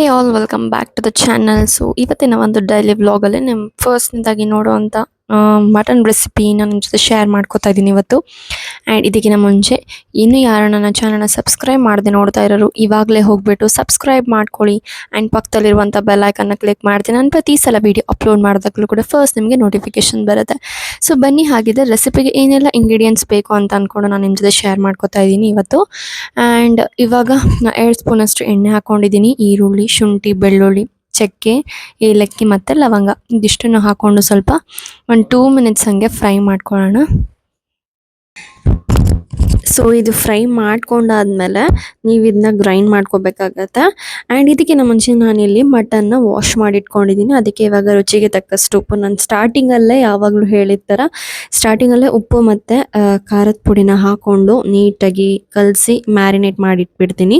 Hey all welcome back to the channel so ಇವತ್ತಿನ ಒಂದು daily ವ್ಲಾಗಲ್ಲಿ ನಿಮ್ಮ ಫಸ್ಟ್ನಿಂದಾಗಿ ನೋಡುವಂಥ ಮಟನ್ ರೆಸಿಪಿ ನಾನು ನಿಮ್ಮ ಜೊತೆ ಶೇರ್ ಮಾಡ್ಕೋತಾ ಇದ್ದೀನಿ ಇವತ್ತು. ಆ್ಯಂಡ್ ಇದಕ್ಕಿಂತ ಮುಂಚೆ ಇನ್ನೂ ಯಾರು ನನ್ನ ಚಾನಲ್ನ ಸಬ್ಸ್ಕ್ರೈಬ್ ಮಾಡದೆ ನೋಡ್ತಾ ಇರೋರು, ಇವಾಗಲೇ ಹೋಗಿಬಿಟ್ಟು ಸಬ್ಸ್ಕ್ರೈಬ್ ಮಾಡ್ಕೊಳ್ಳಿ. ಆ್ಯಂಡ್ ಪಕ್ಕದಲ್ಲಿರುವಂಥ ಬೆಲ್ಲೈಕನ್ನು ಕ್ಲಿಕ್ ಮಾಡ್ತೀನಿ ನಾನು ಪ್ರತಿ ಸಲ ವೀಡಿಯೋ ಅಪ್ಲೋಡ್ ಮಾಡೋದಕ್ಕೂ ಕೂಡ ಫಸ್ಟ್ ನಿಮಗೆ ನೋಟಿಫಿಕೇಶನ್ ಬರುತ್ತೆ. ಸೊ ಬನ್ನಿ ಹಾಗಿದ್ದರೆ ರೆಸಿಪಿಗೆ ಏನೆಲ್ಲ ಇಂಗ್ರೀಡಿಯೆಂಟ್ಸ್ ಬೇಕು ಅಂತ ಅಂದ್ಕೊಂಡು ನಾನು ನಿಮ್ಮ ಜೊತೆ ಶೇರ್ ಮಾಡ್ಕೋತಾ ಇದ್ದೀನಿ ಇವತ್ತು. ಆ್ಯಂಡ್ ಇವಾಗ ನಾನು ಎರಡು ಸ್ಪೂನಷ್ಟು ಎಣ್ಣೆ ಹಾಕ್ಕೊಂಡಿದ್ದೀನಿ ಈರುಳ್ಳಿ, ಶುಂಠಿ, ಬೆಳ್ಳುಳ್ಳಿ. ಚಕ್ಕೆ ಏಲಕ್ಕಿ ಮತ್ತು ಲವಂಗ. ಇದಿಷ್ಟನ್ನು ಹಾಕ್ಕೊಂಡು ಸ್ವಲ್ಪ ಒಂದು ಟೂ ಮಿನಿಟ್ಸ್ ಹಂಗೆ ಫ್ರೈ ಮಾಡ್ಕೊಳ್ಳೋಣ. ಸೊ ಇದು ಫ್ರೈ ಮಾಡ್ಕೊಂಡಾದ್ಮೇಲೆ ನೀವು ಇದನ್ನ ಗ್ರೈಂಡ್ ಮಾಡ್ಕೋಬೇಕಾಗತ್ತೆ. ಆ್ಯಂಡ್ ನಮ್ಮ ಮುಂಚೆ ನಾನಿಲ್ಲಿ ಮಟನ್ನ ವಾಶ್ ಮಾಡಿ ಇಟ್ಕೊಂಡಿದ್ದೀನಿ ಅದಕ್ಕೆ ಇವಾಗ ರುಚಿಗೆ ತಕ್ಕಷ್ಟು ಉಪ್ಪು. ನಾನು ಸ್ಟಾರ್ಟಿಂಗಲ್ಲೇ ಯಾವಾಗಲೂ ಹೇಳಿದ ಥರ ಸ್ಟಾರ್ಟಿಂಗಲ್ಲೇ ಉಪ್ಪು ಮತ್ತು ಖಾರದ ಪುಡಿನ ಹಾಕ್ಕೊಂಡು ನೀಟಾಗಿ ಕಲಸಿ ಮ್ಯಾರಿನೇಟ್ ಮಾಡಿ ಇಟ್ಬಿಡ್ತೀನಿ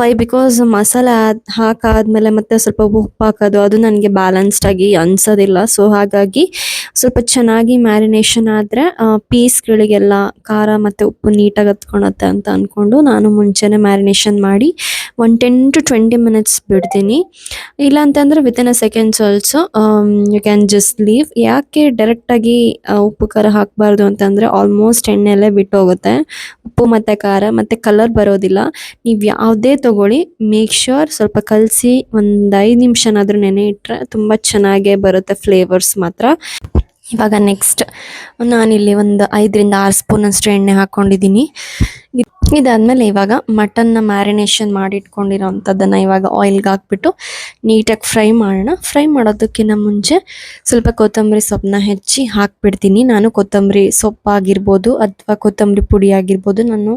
ವೈ ಬಿಕಾಸ್ ಮಸಾಲೆ ಹಾಕಾದ್ಮೇಲೆ ಮತ್ತೆ ಸ್ವಲ್ಪ ಉಪ್ಪು ಹಾಕೋದು, ಅದು ನನಗೆ ಬ್ಯಾಲೆನ್ಸ್ಡ್ ಆಗಿ ಅನ್ಸೋದಿಲ್ಲ. ಸೊ ಹಾಗಾಗಿ ಸ್ವಲ್ಪ ಚೆನ್ನಾಗಿ ಮ್ಯಾರಿನೇಷನ್ ಆದರೆ ಪೀಸ್ಗಳಿಗೆಲ್ಲ ಖಾರ ಮತ್ತು ಉಪ್ಪು ನೀಟಾಗಿ ಹತ್ಕೊಳತ್ತೆ ಅಂತ ಅಂದ್ಕೊಂಡು ನಾನು ಮುಂಚೆನೇ ಮ್ಯಾರಿನೇಷನ್ ಮಾಡಿ one ten to twenty minutes ಬಿಡ್ತೀನಿ. ಇಲ್ಲ ಅಂತಂದರೆ within a seconds also you can just leave ಯಾಕೆ ಡೈರೆಕ್ಟಾಗಿ ಉಪ್ಪು ಖಾರ ಹಾಕಬಾರ್ದು ಅಂತಂದರೆ ಆಲ್ಮೋಸ್ಟ್ ಎಣ್ಣೆಲ್ಲೇ ಬಿಟ್ಟೋಗುತ್ತೆ. ಉಪ್ಪು ಮತ್ತು ಖಾರ ಮತ್ತು ಕಲರ್ ಬರೋದಿಲ್ಲ. ನೀವು ಯಾವುದೇ ತೊಗೊಳ್ಳಿ ಮೇಕ್ ಶ್ಯೂರ್ ಸ್ವಲ್ಪ ಕಲಸಿ ಒಂದು ಐದು ನಿಮಿಷನಾದರೂ ನೆನೆ ಇಟ್ಟರೆ ತುಂಬ ಚೆನ್ನಾಗೇ ಬರುತ್ತೆ ಫ್ಲೇವರ್ಸ್ ಮಾತ್ರ. ಇವಾಗ ನೆಕ್ಸ್ಟ್ ನಾನಿಲ್ಲಿ ಒಂದು ಐದರಿಂದ ಆರು ಸ್ಪೂನಷ್ಟು ಎಣ್ಣೆ ಹಾಕ್ಕೊಂಡಿದ್ದೀನಿ ಇದಾದಮೇಲೆ ಇವಾಗ ಮಟನ್ನ ಮ್ಯಾರಿನೇಷನ್ ಮಾಡಿಟ್ಕೊಂಡಿರೋ ಅಂಥದ್ದನ್ನು ಇವಾಗ ಆಯಿಲ್ಗೆ ಹಾಕ್ಬಿಟ್ಟು ನೀಟಾಗಿ ಫ್ರೈ ಮಾಡೋಣ. ಫ್ರೈ ಮಾಡೋದಕ್ಕಿಂತ ಮುಂಚೆ ಸ್ವಲ್ಪ ಕೊತ್ತಂಬರಿ ಸೊಪ್ಪನ್ನ ಹೆಚ್ಚಿ ಹಾಕ್ಬಿಡ್ತೀನಿ. ನಾನು ಕೊತ್ತಂಬರಿ ಸೊಪ್ಪಾಗಿರ್ಬೋದು ಅಥವಾ ಕೊತ್ತಂಬರಿ ಪುಡಿ ಆಗಿರ್ಬೋದು ನಾನು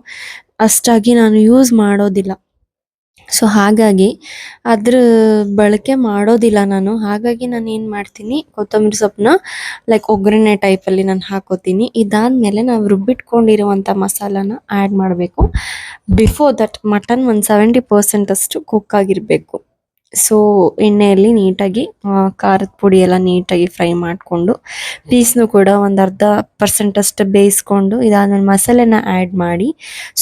ಅಷ್ಟಾಗಿ ನಾನು ಯೂಸ್ ಮಾಡೋದಿಲ್ಲ. ಸೊ ಹಾಗಾಗಿ ಅದ್ರ ಬಳಕೆ ಮಾಡೋದಿಲ್ಲ ನಾನು. ಹಾಗಾಗಿ ನಾನು ಏನು ಮಾಡ್ತೀನಿ, ಕೊತ್ತಂಬರಿ ಸೊಪ್ಪನ್ನ ಲೈಕ್ ಒಗ್ಗರಣೆ ಟೈಪಲ್ಲಿ ನಾನು ಹಾಕೋತೀನಿ. ಇದಾದಮೇಲೆ ನಾವು ರುಬ್ಬಿಟ್ಕೊಂಡಿರುವಂಥ ಮಸಾಲಾನ ಆ್ಯಡ್ ಮಾಡಬೇಕು. ಬಿಫೋರ್ ದಟ್ ಮಟನ್ ಒಂದು ಸೆವೆಂಟಿ ಪರ್ಸೆಂಟ್ ಅಷ್ಟು ಕುಕ್ ಆಗಿರಬೇಕು. ಸೊ ಎಣ್ಣೆಯಲ್ಲಿ ನೀಟಾಗಿ ಖಾರದ ಪುಡಿ ಎಲ್ಲ ನೀಟಾಗಿ ಫ್ರೈ ಮಾಡಿಕೊಂಡು ಪೀಸ್ನು ಕೂಡ ಒಂದು ಅರ್ಧ ಪರ್ಸೆಂಟಷ್ಟು ಬೇಯಿಸ್ಕೊಂಡು ಇದಾದ್ಮೇಲೆ ಮಸಾಲೆನ ಆ್ಯಡ್ ಮಾಡಿ,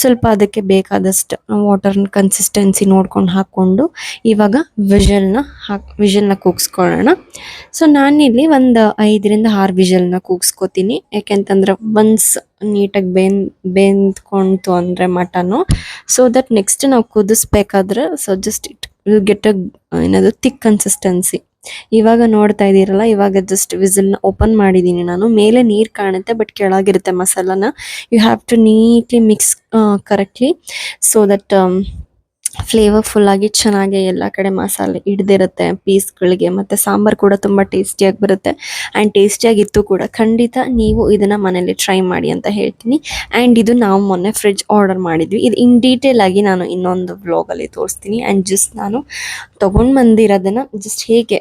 ಸ್ವಲ್ಪ ಅದಕ್ಕೆ ಬೇಕಾದಷ್ಟು ವಾಟರ್ನ ಕನ್ಸಿಸ್ಟೆನ್ಸಿ ನೋಡ್ಕೊಂಡು ಹಾಕ್ಕೊಂಡು, ಇವಾಗ ವಿಷಲ್ನ ಹಾಕ್ ವಿಷಲ್ನ ಕೂಗಿಸ್ಕೊಳ್ಳೋಣ. ಸೊ ನಾನಿಲ್ಲಿ ಒಂದು ಐದರಿಂದ ಆರು ವಿಷಲ್ನ ಕೂಗಿಸ್ಕೊತೀನಿ. ಯಾಕೆಂತಂದ್ರೆ ಒನ್ಸ್ ನೀಟಾಗಿ ಬೇನ್ ಬೆಂದ್ಕೊಂತು ಅಂದರೆ ಮಟನು. ಸೊ ದಟ್ ನೆಕ್ಸ್ಟ್ ನಾವು ಕುದಿಸ್ಬೇಕಾದ್ರೆ so just it will get a ಏನದು ತಿಕ್ ಕನ್ಸಿಸ್ಟೆನ್ಸಿ ಇವಾಗ ನೋಡ್ತಾ ಇದ್ದೀರಲ್ಲ, ಇವಾಗ ಜಸ್ಟ್ ವಿಸಿಲ್ನ ಓಪನ್ ಮಾಡಿದ್ದೀನಿ ನಾನು. ಮೇಲೆ ನೀರು ಕಾಣುತ್ತೆ ಬಟ್ ಕೆಳಗಿರುತ್ತೆ ಮಸಾಲಾನ. You have to neatly mix correctly so that flavourful ಆಗಿ ಚೆನ್ನಾಗಿ ಎಲ್ಲ ಕಡೆ ಮಸಾಲೆ ಹಿಡ್ದಿರುತ್ತೆ ಪೀಸ್ಗಳಿಗೆ ಮತ್ತು ಸಾಂಬಾರು ಕೂಡ ತುಂಬ ಟೇಸ್ಟಿಯಾಗಿ ಬರುತ್ತೆ. ಆ್ಯಂಡ್ ಟೇಸ್ಟಿಯಾಗಿತ್ತು ಕೂಡ. ಖಂಡಿತ ನೀವು ಇದನ್ನು ಮನೇಲಿ ಟ್ರೈ ಮಾಡಿ ಅಂತ ಹೇಳ್ತೀನಿ. ಆ್ಯಂಡ್ ಇದು ನಾವು ಮೊನ್ನೆ ಫ್ರಿಡ್ಜ್ ಆರ್ಡರ್ ಮಾಡಿದ್ವಿ. ಇದು ಇನ್ ಡೀಟೇಲ್ ಆಗಿ ನಾನು ಇನ್ನೊಂದು ವ್ಲಾಗಲ್ಲಿ ತೋರಿಸ್ತೀನಿ. ಆ್ಯಂಡ್ ಜಸ್ಟ್ ನಾನು ತೊಗೊಂಡು ಬಂದಿರೋದನ್ನು ಜಸ್ಟ್ ಹೇಗೆ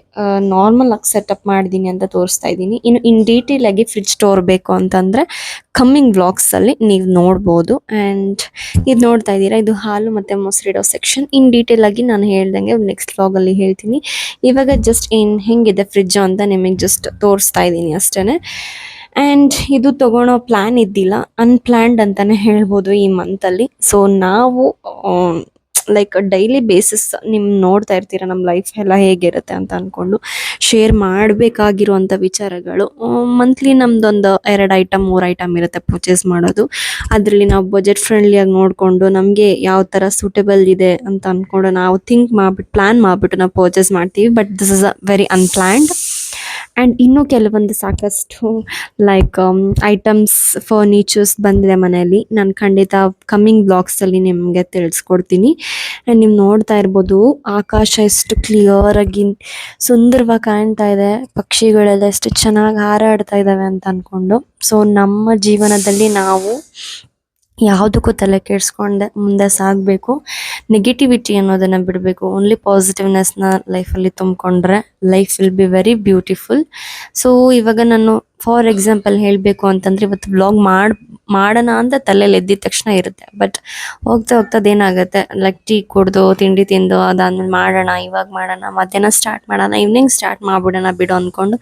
ನಾರ್ಮಲ್ ಆಗಿ ಸೆಟಪ್ ಮಾಡಿದ್ದೀನಿ ಅಂತ ತೋರಿಸ್ತಾ ಇದ್ದೀನಿ. ಇನ್ನು ಇನ್ ಡೀಟೇಲ್ ಆಗಿ ಫ್ರಿಡ್ಜ್ ತೋರಬೇಕು ಬೇಕು ಅಂತಂದರೆ ಕಮ್ಮಿಂಗ್ ವ್ಲಾಗ್ಸಲ್ಲಿ ನೀವು ನೋಡ್ಬೋದು. ಆ್ಯಂಡ್ ಇದು ನೋಡ್ತಾ ಇದ್ದೀರಾ? ಇದು ಹಾಲು ಮತ್ತು ಸೆಕ್ಷನ್ ಇನ್ ಡೀಟೇಲ್ ಆಗಿ ನಾನು ಹೇಳ್ದಂಗೆ ನೆಕ್ಸ್ಟ್ ವ್ಲಾಗಲ್ಲಿ ಹೇಳ್ತೀನಿ. ಇವಾಗ ಜಸ್ಟ್ ಏನು ಹೆಂಗಿದೆ ಫ್ರಿಡ್ಜ್ ಅಂತ ನಿಮಗೆ ಜಸ್ಟ್ ತೋರಿಸ್ತಾ ಇದ್ದೀನಿ ಅಷ್ಟೇ ಆ್ಯಂಡ್ ಇದು ತೊಗೊಳೋ ಪ್ಲ್ಯಾನ್ ಇದ್ದಿಲ್ಲ ಅನ್ಪ್ಲ್ಯಾನ್ಡ್ ಅಂತಲೇ ಹೇಳ್ಬೋದು ಈ ಮಂತಲ್ಲಿ ಸೊ ನಾವು ಲೈಕ್ ಡೈಲಿ ಬೇಸಿಸ್ ನಿಮ್ಮ ನೋಡ್ತಾ ಇರ್ತೀರ ನಮ್ಮ ಲೈಫ್ ಎಲ್ಲ ಹೇಗಿರುತ್ತೆ ಅಂತ ಅಂದ್ಕೊಂಡು ಶೇರ್ ಮಾಡಬೇಕಾಗಿರುವಂಥ ವಿಚಾರಗಳು. ಮಂತ್ಲಿ ನಮ್ದೊಂದು ಎರಡು ಐಟಮ್ ಮೂರು ಐಟಮ್ ಇರುತ್ತೆ ಪರ್ಚೇಸ್ ಮಾಡೋದು. ಅದರಲ್ಲಿ ನಾವು ಬಜೆಟ್ ಫ್ರೆಂಡ್ಲಿಯಾಗಿ ನೋಡಿಕೊಂಡು ನಮಗೆ ಯಾವ ಥರ ಸೂಟೇಬಲ್ ಇದೆ ಅಂತ ಅಂದ್ಕೊಂಡು ನಾವು ಥಿಂಕ್ ಮಾಡ್ಬಿಟ್ಟು ಪ್ಲ್ಯಾನ್ ಮಾಡಿಬಿಟ್ಟು ನಾವು ಪರ್ಚೇಸ್ ಮಾಡ್ತೀವಿ. But this is a very unplanned and ಇನ್ನೂ ಕೆಲವೊಂದು ಸಾಕಷ್ಟು ಲೈಕ್ ಐಟಮ್ಸ್ ಫರ್ನಿಚರ್ಸ್ ಬಂದಿದೆ ಮನೆಯಲ್ಲಿ. ನಾನು ಖಂಡಿತ ಕಮ್ಮಿಂಗ್ ಬ್ಲಾಗ್ಸಲ್ಲಿ ನಿಮಗೆ ತಿಳಿಸ್ಕೊಡ್ತೀನಿ. ಆ್ಯಂಡ್ ನೀವು ನೋಡ್ತಾ ಇರ್ಬೋದು, ಆಕಾಶ ಎಷ್ಟು ಕ್ಲಿಯರಾಗಿ ಸುಂದರವಾಗಿ ಕಾಣ್ತಾ ಇದೆ. ಪಕ್ಷಿಗಳೆಲ್ಲ ಎಷ್ಟು ಚೆನ್ನಾಗಿ ಹಾರಾಡ್ತಾ ಇದ್ದಾವೆ ಅಂತ ಅಂದ್ಕೊಂಡು ಸೊ ನಮ್ಮ ಜೀವನದಲ್ಲಿ ನಾವು ಯಾವುದಕ್ಕೂ ತಲೆ ಕೆಡಿಸ್ಕೊಂಡೆ ಮುಂದೆ ಸಾಗಬೇಕು. ನೆಗೆಟಿವಿಟಿ ಅನ್ನೋದನ್ನು ಬಿಡಬೇಕು. ಓನ್ಲಿ ಪಾಸಿಟಿವ್ನೆಸ್ನ ಲೈಫಲ್ಲಿ ತುಂಬಿಕೊಂಡ್ರೆ life will be very beautiful so ಇವಾಗ ನಾನು ಫಾರ್ ಎಕ್ಸಾಂಪಲ್ ಹೇಳಬೇಕು ಅಂತಂದ್ರೆ ಇವತ್ತು ಬ್ಲಾಗ್ ಮಾಡಿ, ಮಾಡೋಣ ಅಂತ ತಲೆಯಲ್ಲಿ ಎದ್ದಿದ ತಕ್ಷಣ ಇರುತ್ತೆ. ಬಟ್ ಹೋಗ್ತಾ ಹೋಗ್ತಾ ಅದೇನಾಗುತ್ತೆ ಲೈಕ್ ಟೀ ಕುಡ್ದು, ತಿಂಡಿ ತಿಂದು, ಅದಾದ್ಮೇಲೆ ಮಾಡೋಣ, ಇವಾಗ ಮಾಡೋಣ, ಮಧ್ಯಾಹ್ನ ಸ್ಟಾರ್ಟ್ ಮಾಡೋಣ ಈವ್ನಿಂಗ್ ಸ್ಟಾರ್ಟ್ ಮಾಡ್ಬಿಡೋಣ ಬಿಡು ಅಂದ್ಕೊಂಡು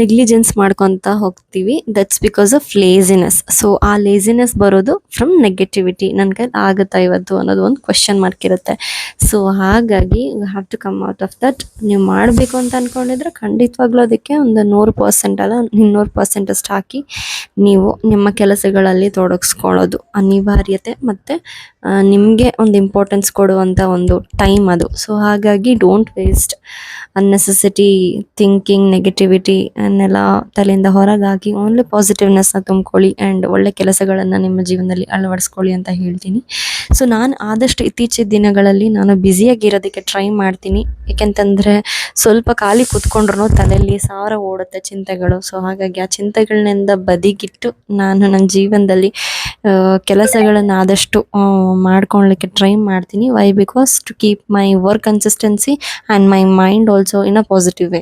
ನೆಗ್ಲಿಜೆನ್ಸ್ ಮಾಡ್ಕೊತ ಹೋಗ್ತೀವಿ. That's because of laziness so ಆ ಲೇಸಿನೆಸ್ ಬರೋದು ಫ್ರಮ್ ನೆಗೆಟಿವಿಟಿ ನನ್ನ ಕೈ ಆಗುತ್ತಾ ಇವತ್ತು ಅನ್ನೋದು ಒಂದು ಕ್ವಶನ್ ಮಾರ್ಕ್ ಇರುತ್ತೆ. ಸೊ ಹಾಗಾಗಿ you have to come out of that ನೀವು ಮಾಡಬೇಕು ಅಂತ ಅಂದ್ಕೊಂಡಿದ್ರೆ ಖಂಡಿತವಾಗ್ಲೂ ಅದಕ್ಕೆ ಒಂದು ನೂರು ಪರ್ಸೆಂಟ್ ಅಲ್ಲ, ಇನ್ನೂರು ಪರ್ಸೆಂಟ್ ಅಷ್ಟು ಹಾಕಿ ನೀವು ನಿಮ್ಮ ಕೆಲಸಗಳಲ್ಲಿ ತೊಡಗಿಸ್ಕೊಳ್ಳೋದು ಅನಿವಾರ್ಯತೆ ಮತ್ತು ನಿಮಗೆ ಒಂದು ಇಂಪಾರ್ಟೆನ್ಸ್ ಕೊಡುವಂಥ ಒಂದು ಟೈಮ್ ಅದು. ಸೊ ಹಾಗಾಗಿ don't waste unnecessary thinking negativity ಅನ್ನೆಲ್ಲ ತಲೆಯಿಂದ ಹೊರಗಾಗಿ ಓನ್ಲಿ ಪಾಸಿಟಿವ್ನೆಸ್ನ ತುಂಬ್ಕೊಳ್ಳಿ ಆ್ಯಂಡ್ ಒಳ್ಳೆ ಕೆಲಸಗಳನ್ನು ನಿಮ್ಮ ಜೀವನದಲ್ಲಿ ಅಳವಡಿಸ್ಕೊಳ್ಳಿ ಅಂತ ಹೇಳ್ತೀನಿ. ಸೊ ನಾನು ಆದಷ್ಟು ಇತ್ತೀಚಿನ ದಿನಗಳಲ್ಲಿ ನಾನು ಬ್ಯುಸಿಯಾಗಿರೋದಕ್ಕೆ ಟ್ರೈ ಮಾಡ್ತೀನಿ. ಏಕೆಂತಂದರೆ ಸ್ವಲ್ಪ ಖಾಲಿ ಕೂತ್ಕೊಂಡ್ರು ತಲೆಯಲ್ಲಿ ಸಾವಿರ ಓಡುತ್ತೆ ಚಿಂತೆಗಳು. ಸೊ ಹಾಗಾಗಿ ಚಿಂತೆಗಳನ್ನಿಂದ ಬದಿಗಿಟ್ಟು ನಾನು ನನ್ನ ಜೀವನದಲ್ಲಿ ಕೆಲಸಗಳನ್ನು ಆದಷ್ಟು ಮಾಡ್ಕೊಳ್ಳಿಕ್ಕೆ ಟ್ರೈ ಮಾಡ್ತೀನಿ. Why because to keep my work consistency and my mind also in a positive way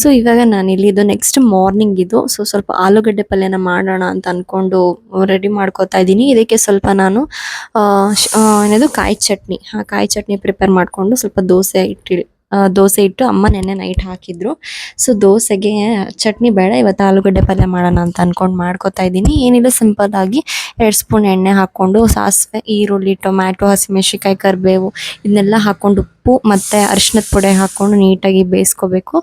so ಇವಾಗ ಇಲ್ಲಿ ಇದು ನೆಕ್ಸ್ಟ್ ಮಾರ್ನಿಂಗ್ ಇದು. ಸೊ ಸ್ವಲ್ಪ ಆಲೂಗಡ್ಡೆ ಪಲ್ಯನ ಮಾಡೋಣ ಅಂತ ಅಂದ್ಕೊಂಡು ರೆಡಿ ಮಾಡ್ಕೋತಾ ಇದ್ದೀನಿ. ಇದಕ್ಕೆ ಸ್ವಲ್ಪ ನಾನು ಏನದು ಕಾಯಿ ಚಟ್ನಿ. ಆ, ಕಾಯಿ ಚಟ್ನಿ ಪ್ರಿಪೇರ್ ಮಾಡಿಕೊಂಡು ಸ್ವಲ್ಪ ದೋಸೆ ಇಟ್ಟು ದೋಸೆ ಇಟ್ಟು ಅಮ್ಮ ನೆನ್ನೆ ನೈಟ್ ಹಾಕಿದ್ರು. ಸೊ ದೋಸೆಗೆ ಚಟ್ನಿ ಬೇಡ, ಇವತ್ತು ಆಲೂಗಡ್ಡೆ ಪಲ್ಯ ಮಾಡೋಣ ಅಂತ ಅಂದ್ಕೊಂಡು ಮಾಡ್ಕೋತಾ ಇದ್ದೀನಿ. ಏನಿಲ್ಲ ಸಿಂಪಲ್ ಆಗಿ ಎರಡು ಸ್ಪೂನ್ ಎಣ್ಣೆ ಹಾಕ್ಕೊಂಡು ಸಾಸಿವೆ, ಈರುಳ್ಳಿ, ಟೊಮ್ಯಾಟೊ ಹಸಿಮೆಣಸಿಕಾಯಿ ಕರಿಬೇವು ಇದನ್ನೆಲ್ಲ ಹಾಕ್ಕೊಂಡು ಉಪ್ಪು ಮತ್ತು ಅರಿಶಿನದ ಪುಡಿ ಹಾಕ್ಕೊಂಡು ನೀಟಾಗಿ ಬೇಯಿಸ್ಕೋಬೇಕು.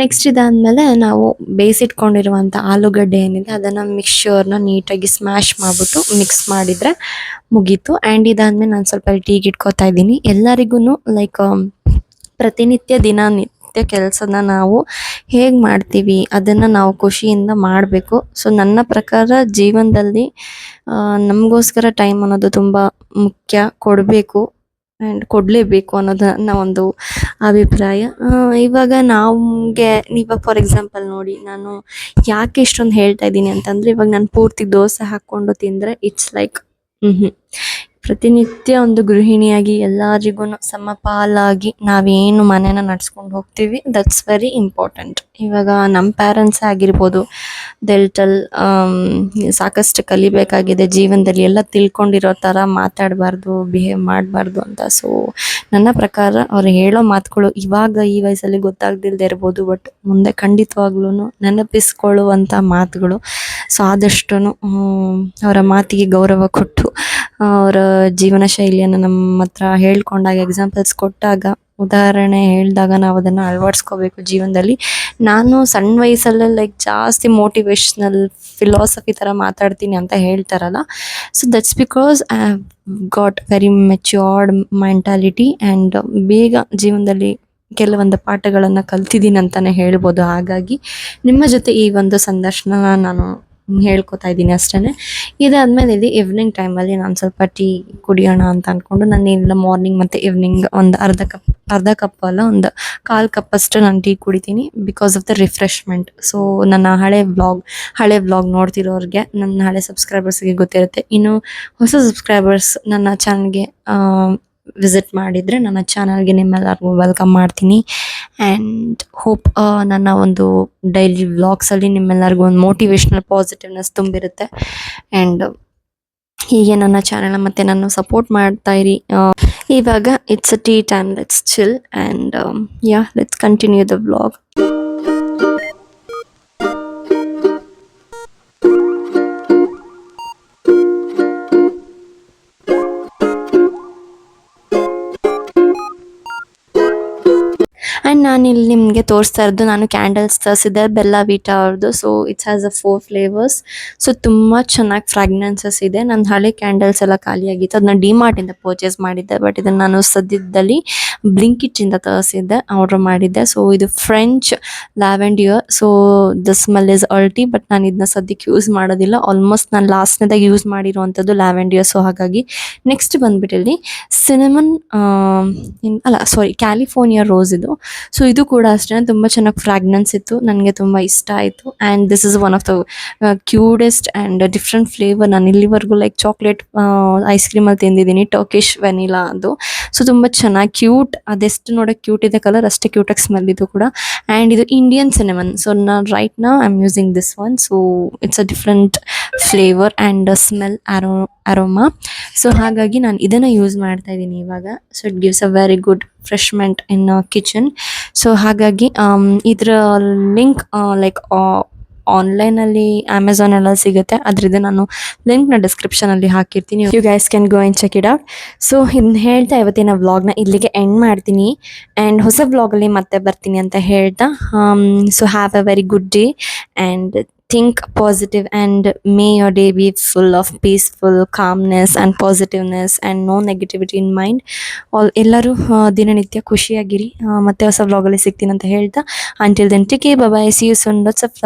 ನೆಕ್ಸ್ಟ್ ಇದಾದಮೇಲೆ ನಾವು ಬೇಯಿಸಿಟ್ಕೊಂಡಿರುವಂಥ ಆಲೂಗಡ್ಡೆ ಏನಿದೆ, ಅದನ್ನು ಮಿಕ್ಸ್ಚರ್ನ ನೀಟಾಗಿ ಸ್ಮ್ಯಾಶ್ ಮಾಡಿಬಿಟ್ಟು ಮಿಕ್ಸ್ ಮಾಡಿದರೆ ಮುಗೀತು. ಆ್ಯಂಡ್ ಇದಾದಮೇಲೆ ನಾನು ಸ್ವಲ್ಪ ಟೀಗೆ ಇಟ್ಕೋತಾ ಇದ್ದೀನಿ. ಎಲ್ಲರಿಗೂ ಲೈಕ್ ಪ್ರತಿನಿತ್ಯ ದಿನನಿತ್ಯ ಕೆಲಸನ ನಾವು ಹೇಗೆ ಮಾಡ್ತೀವಿ ಅದನ್ನು ನಾವು ಖುಷಿಯಿಂದ ಮಾಡಬೇಕು. ಸೊ ನನ್ನ ಪ್ರಕಾರ ಜೀವನದಲ್ಲಿ ನಮಗೋಸ್ಕರ ಟೈಮ್ ಅನ್ನೋದು ತುಂಬ ಮುಖ್ಯ. ಕೊಡಬೇಕು ಆ್ಯಂಡ್ ಕೊಡಲೇಬೇಕು ಅನ್ನೋದು ನನ್ನ ಒಂದು ಅಭಿಪ್ರಾಯ. ಇವಾಗ ನಮಗೆ, ಇವಾಗ ಫಾರ್ ಎಕ್ಸಾಂಪಲ್ ನೋಡಿ, ನಾನು ಯಾಕೆ ಇಷ್ಟೊಂದು ಹೇಳ್ತಾ ಇದ್ದೀನಿ ಅಂತಂದರೆ, ಇವಾಗ ನಾನು ಪೂರ್ತಿ ದೋಸೆ ಹಾಕ್ಕೊಂಡು ತಿಂದರೆ ಇಟ್ಸ್ ಲೈಕ್ ಹ್ಞೂ ಪ್ರತಿನಿತ್ಯ ಒಂದು ಗೃಹಿಣಿಯಾಗಿ ಎಲ್ಲರಿಗೂ ಸಮಪಾಲಾಗಿ ನಾವೇನು ಮನೇನ ನಡ್ಸ್ಕೊಂಡು ಹೋಗ್ತೀವಿ. ದಟ್ಸ್ ವೆರಿ ಇಂಪಾರ್ಟೆಂಟ್ ಇವಾಗ ನಮ್ಮ ಪ್ಯಾರೆಂಟ್ಸ್ ಆಗಿರ್ಬೋದು ದೆಲ್ಟಲ್ ಸಾಕಷ್ಟು ಕಲಿಬೇಕಾಗಿದೆ, ಜೀವನದಲ್ಲಿ ಎಲ್ಲ ತಿಳ್ಕೊಂಡಿರೋ ಥರ ಮಾತಾಡಬಾರ್ದು ಬಿಹೇವ್ ಮಾಡಬಾರ್ದು ಅಂತ. ಸೊ ನನ್ನ ಪ್ರಕಾರ ಅವ್ರು ಹೇಳೋ ಮಾತುಗಳು ಇವಾಗ ಈ ವಯಸ್ಸಲ್ಲಿ ಗೊತ್ತಾಗ್ದಿಲ್ದೇ ಇರ್ಬೋದು ಬಟ್ ಮುಂದೆ ಖಂಡಿತವಾಗ್ಲೂ ನೆನಪಿಸ್ಕೊಳ್ಳುವಂಥ ಮಾತುಗಳು. ಸೊ ಆದಷ್ಟು ಅವರ ಮಾತಿಗೆ ಗೌರವ ಕೊಟ್ಟು ಅವರ ಜೀವನ ಶೈಲಿಯನ್ನು ನಮ್ಮ ಹತ್ರ ಹೇಳ್ಕೊಂಡಾಗ ಎಕ್ಸಾಂಪಲ್ಸ್ ಕೊಟ್ಟಾಗ, ಉದಾಹರಣೆ ಹೇಳಿದಾಗ ನಾವು ಅದನ್ನು ಅಳವಡಿಸ್ಕೋಬೇಕು ಜೀವನದಲ್ಲಿ. ನಾನು ಸಣ್ಣ ವಯಸ್ಸಲ್ಲೇ ಲೈಕ್ ಜಾಸ್ತಿ ಮೋಟಿವೇಶ್ನಲ್ ಫಿಲಾಸಫಿ ಥರ ಮಾತಾಡ್ತೀನಿ ಅಂತ ಹೇಳ್ತಾರಲ್ಲ. So that's because I have got very matured mentality and ಬೇಗ ಜೀವನದಲ್ಲಿ ಕೆಲವೊಂದು ಪಾಠಗಳನ್ನು ಕಲ್ತಿದ್ದೀನಿ ಅಂತಲೇ ಹೇಳ್ಬೋದು. ಹಾಗಾಗಿ ನಿಮ್ಮ ಜೊತೆ ಈ ಒಂದು ಸಂದರ್ಶನ ನಾನು ಹೇಳ್ಕೊತಾ ಇದ್ದೀನಿ ಅಷ್ಟೇ ಇದಾದ್ಮೇಲೆ ಇಲ್ಲಿ ಈವ್ನಿಂಗ್ ಟೈಮಲ್ಲಿ ನಾನು ಸ್ವಲ್ಪ ಟೀ ಕುಡಿಯೋಣ ಅಂತ ಅಂದ್ಕೊಂಡು ನಾನು ಇಲ್ಲ ಮಾರ್ನಿಂಗ್ ಮತ್ತು ಈವ್ನಿಂಗ್ ಒಂದು ಅರ್ಧ ಕಪ್ ಅರ್ಧ ಕಪ್ ಅಲ್ಲ, ಒಂದು ಕಾಲು ಕಪ್ ಅಷ್ಟು ನಾನು ಟೀ ಕುಡಿತೀನಿ because of the refreshment so ನನ್ನ ಹಳೆ ವ್ಲಾಗ್ ಹಳೆ ವ್ಲಾಗ್ ನೋಡ್ತಿರೋರಿಗೆ, ನನ್ನ ಹಳೆ ಸಬ್ಸ್ಕ್ರೈಬರ್ಸ್ಗೆ ಗೊತ್ತಿರುತ್ತೆ. ಇನ್ನು ಹೊಸ ಸಬ್ಸ್ಕ್ರೈಬರ್ಸ್ ನನ್ನ ಚಾನಲ್ಗೆ ವಿಸಿಟ್ ಮಾಡಿದರೆ ನನ್ನ ಚಾನಲ್ಗೆ ನಿಮ್ಮೆಲ್ಲರಿಗೂ ವೆಲ್ಕಮ್ ಮಾಡ್ತೀನಿ. ಆ್ಯಂಡ್ ಹೋಪ್ ನನ್ನ ಒಂದು ಡೈಲಿ ವ್ಲಾಗ್ಸಲ್ಲಿ ನಿಮ್ಮೆಲ್ಲರಿಗೂ ಒಂದು ಮೋಟಿವೇಶ್ನಲ್ ಪಾಸಿಟಿವ್ನೆಸ್ ತುಂಬಿರುತ್ತೆ. ಆ್ಯಂಡ್ ಹೀಗೆ ನನ್ನ ಚಾನೆಲ್ ಮತ್ತೆ ನಾನು ಸಪೋರ್ಟ್ ಮಾಡ್ತಾ ಇರಿ. ಇವಾಗ it's a tea time let's chill and yeah let's continue the vlog and ನಾನು ಇಲ್ಲಿ ನಿಮಗೆ ತೋರಿಸ್ತಾ ಇರೋದು. ನಾನು ಕ್ಯಾಂಡಲ್ಸ್ ತರಿಸಿದ್ದೆ, ಬೆಲ್ಲ, ವೀಟಾ ಅವ್ರದ್ದು so it's has a four flavours so ತುಂಬ ಚೆನ್ನಾಗಿ ಫ್ರಾಗ್ನೆನ್ಸಸ್ ಇದೆ. ನನ್ನ ಹಳೆ ಕ್ಯಾಂಡಲ್ಸ್ ಎಲ್ಲ ಖಾಲಿಯಾಗಿತ್ತು. ಅದನ್ನ ಡಿಮಾರ್ಟಿಂದ ಪರ್ಚೇಸ್ ಮಾಡಿದ್ದೆ. ಬಟ್ ಇದನ್ನು ನಾನು ಸದ್ಯದಲ್ಲಿ ಬ್ಲಿಂಕಿಟಿಂದ ತರಿಸಿದ್ದೆ ಆರ್ಡರ್ ಮಾಡಿದ್ದೆ. ಸೊ ಇದು French lavender so the smell is ಅಲ್ಟಿ but ನಾನು ಇದನ್ನ ಸದ್ಯಕ್ಕೆ ಯೂಸ್ ಮಾಡೋದಿಲ್ಲ. ಆಲ್ಮೋಸ್ಟ್ ನಾನು ಲಾಸ್ಟ್ನೇದಾಗ ಯೂಸ್ ಮಾಡಿರುವಂಥದ್ದು ಲ್ಯಾವೆಂಡಿಯರ್ ಸೊ ಹಾಗಾಗಿ ನೆಕ್ಸ್ಟ್ ಬಂದ್ಬಿಟ್ಟು ಸಿನಮನ್ ಅಲ್ಲ ಸಾರಿ ಕ್ಯಾಲಿಫೋರ್ನಿಯಾ ರೋಸ್ ಇದು. ಸೊ ಇದು ಕೂಡ ಅಷ್ಟೇ. ತುಂಬ ಚೆನ್ನಾಗಿ ಫ್ರಾಗ್ನೆನ್ಸ್ ಇತ್ತು. ನನಗೆ ತುಂಬ ಇಷ್ಟ ಆಯಿತು. And this is one of the cutest and different flavour ನಾನು ಇಲ್ಲಿವರೆಗೂ ಲೈಕ್ ಚಾಕ್ಲೇಟ್ ಐಸ್ ಕ್ರೀಮಲ್ಲಿ ತಿಂದಿದ್ದೀನಿ. ಟರ್ಕಿಶ್ ವೆನಿಲಾ ಅದು. ಸೊ ತುಂಬ ಚೆನ್ನಾಗಿ ಕ್ಯೂಟ್ ಅದೆಷ್ಟು ನೋಡೋಕೆ ಕ್ಯೂಟ್ ಇದೆ ಕಲರ್ ಅಷ್ಟೇ ಕ್ಯೂಟಾಗಿ ಸ್ಮೆಲ್ ಇದು ಕೂಡ. ಆ್ಯಂಡ್ ಇದು ಇಂಡಿಯನ್ ಸಿನಿಮನ್ ಸೊ ನಾನು ರೈಟ್ ನಾ I am using this one so it's a different flavour and smell aro aroma so ಹಾಗಾಗಿ ನಾನು ಇದನ್ನು ಯೂಸ್ ಮಾಡ್ತಾ ಇದ್ದೀನಿ ಇವಾಗ. So it gives a very good freshment in kitchen so ಹಾಗಾಗಿ ಇದರ ಲಿಂಕ್ ಲೈಕ್ ಆನ್ಲೈನಲ್ಲಿ ಅಮೆಝಾನ್ ಎಲ್ಲ ಸಿಗುತ್ತೆ. ಅದರಿಂದ ನಾನು ಲಿಂಕ್ನ ಡಿಸ್ಕ್ರಿಪ್ಷನಲ್ಲಿ ಹಾಕಿರ್ತೀನಿ. You guys can go in check it out so ಇದನ್ನ ಹೇಳ್ತಾ ಇವತ್ತಿನ ವ್ಲಾಗ್ನ ಇಲ್ಲಿಗೆ ಎಂಡ್ ಮಾಡ್ತೀನಿ. ಆ್ಯಂಡ್ ಹೊಸ ವ್ಲಾಗಲ್ಲಿ ಮತ್ತೆ ಬರ್ತೀನಿ ಅಂತ ಹೇಳ್ತಾ so have a very good day and think positive and may your day be full of peaceful calmness and positiveness and no negativity in mind all ಎಲ್ಲರೂ ದಿನನಿತ್ಯ ಖುಷಿಯಾಗಿರಿ. ಮತ್ತೆ ಹೊಸ ವ್ಲಾಗಲ್ಲಿ ಸಿಗ್ತೀನಿ ಅಂತ ಹೇಳ್ತಾ. Until then TK bye see you soon lots of